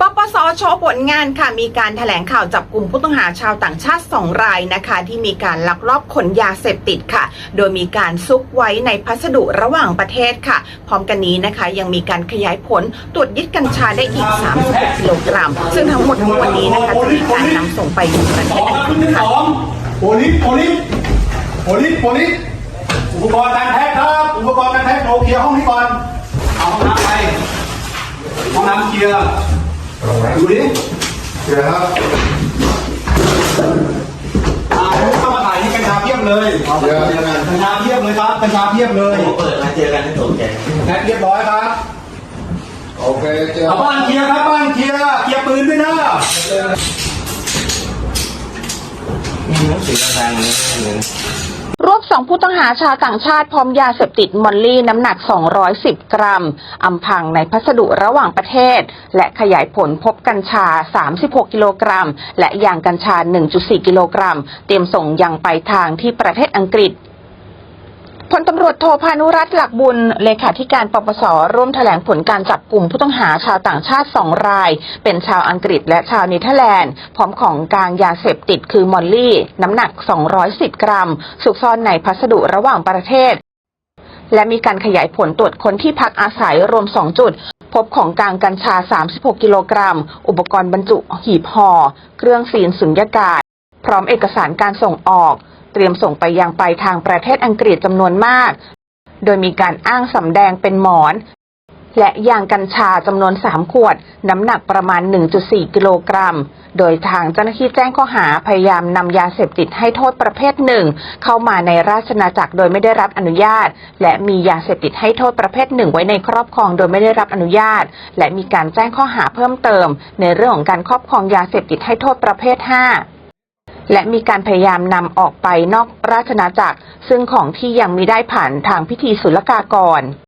ปปสโชว์ผลงานค่ะมีการแถลงข่าวจับกลุ่มผู้ต้องหาชาวต่างชาติ 2 รายนะคะ ที่มีการลักลอบขนยาเสพติดค่ะ โดยมีการซุกไว้ในพัสดุระหว่างประเทศค่ะ พร้อมกันนี้นะคะ ยังมีการขยายผลตรวจยึดกัญชาได้อีก 36กิโลกรัม ซึ่งทั้งหมดทั้งมวลนี้นะคะจะมีการนำส่งไปยังประเทศอังกฤษค่ะโพลิสโพลิสโพลิสโพลิสอุปกรณ์การแพทย์ครับ อุปกรณ์การแพทย์โทรเคลียร์ห้องนี้ก่อนเอาห้องน้ำไปห้องน้ำเคลียร์ ดูดิเดี๋ยวครับอ่าเข้ามาถ่ายนี่กัญชาเพียบเลยเดี๋ยวยังไงกัญชาเพียบเลยครับกัญชาเพียบเลยเปิดมาเจอกันให้ตกใจแพทย์เรียบร้อยครับโอเคเจอเอาบ้านเคลียร์ครับบ้านเคลียร์เคลียร์ปืนด้วยนะมีหนังสือทางนี้ ผู้ต้องหาชาวต่างชาติพร้อมยาเสพติดมอลลี่น้ำหนัก 210 กรัมอำพังในพัสดุระหว่างประเทศ และขยายผลพบกัญชา 36 กิโลกรัม และยางกัญชา 1.4 กิโลกรัม เตรียมส่งยังไปทางที่ประเทศอังกฤษ พลตำรวจโทพานุรัตน์หลักบุญ เลขาธิการปปส ร่วมแถลงผลการจับกลุ่มผู้ต้องหาชาวต่างชาติ2ราย เป็นชาวอังกฤษและชาวเนเธอร์แลนด์ พร้อมของกลางยาเสพติดคือมอลลี่ น้ำหนัก 210 กรัม สุกซ่อนในพัสดุระหว่างประเทศ และมีการขยายผลตรวจค้นที่พักอาศัยรวม 2 จุดพบของกลางกัญชา 36 กิโลกรัม อุปกรณ์บรรจุหีบห่อ เครื่องซีนสุญญากาศ พร้อมเอกสารการส่งออก เตรียมส่งไปยังไปลายทางประเทศอังกฤษจำนวนมาก โดยมีการอ้างสำแดงเป็นหมอน และยางกัญชาจำนวน 3 ขวด น้ำหนักประมาณ 1.4 กิโลกรัม โดยทางเจ้าหน้าที่แจ้งข้อหาพยายามนำยาเสพติดให้โทษประเภทหนึ่ง เข้ามาในราชนาจักรโดยไม่ได้รับอนุญาต และมียาเสพติดให้โทษประเภทหนึ่งไว้ในครอบครองโดยไม่ได้รับอนุญาต และมีการแจ้งข้อหาเพิ่มเติม ในเรื่องของการครอบครองยาเสพติดให้โทษประเภท 5 และมีการพยายามนำออกไปนอกราชนาจักร ซึ่งของที่ยังไม่ได้ผ่านทางพิธีศุลกากร